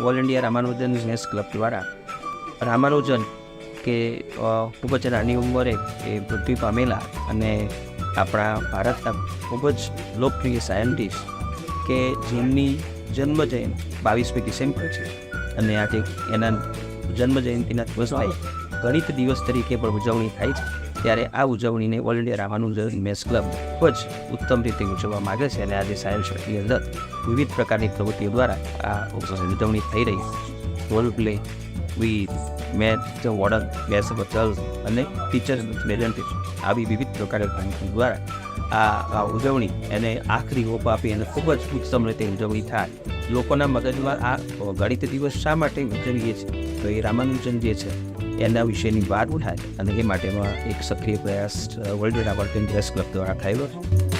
All India Ramanujan business club દ્વારા રામાનુજન કે ખૂબ જ નાની ઉંમરે એ પૃથ્વી પામેલા અને આપણા ભારતના ખૂબ જ લોકપ્રિય સાયન્ટિસ્ટ કે જેમની જન્મ જયંતિ બાવીસમી ડિસેમ્બર છે. અને આજે એના જન્મ જયંતિના દિવસ ગણિત દિવસ તરીકે પણ ઉજવણી થાય છે. ત્યારે આ ઉજવણીને all India Ramanujan maths club ખૂબ જ ઉત્તમ રીતે ઉજવવા માગે છે અને આજે સાયન્સ શક્તિ અંદર વિવિધ પ્રકારની પ્રવૃત્તિઓ દ્વારા આ ઉજવણી થઈ રહી રોલ પ્લે વિથ મેથ વોર્ડન બેસ બચલ અને ટીચર પ્રેઝન્ટેશન આવી વિવિધ પ્રકારની પ્રવૃત્તિઓ દ્વારા આ ઉજવણી એને આખરી ઓપ આપી અને ખૂબ જ ઉત્તમ રીતે ઉજવણી થાય. લોકોના મગજમાં આ ગણિત દિવસ શા માટે ઉજવીએ છીએ? તો એ રામાનુજન જે છે એના વિશેની વાત ઉઠાય અને એ માટેમાં એક સક્રિય પ્રયાસ વર્લ્ડ રામાનુજન પ્રેસ ક્લબ દ્વારા થયેલો છે.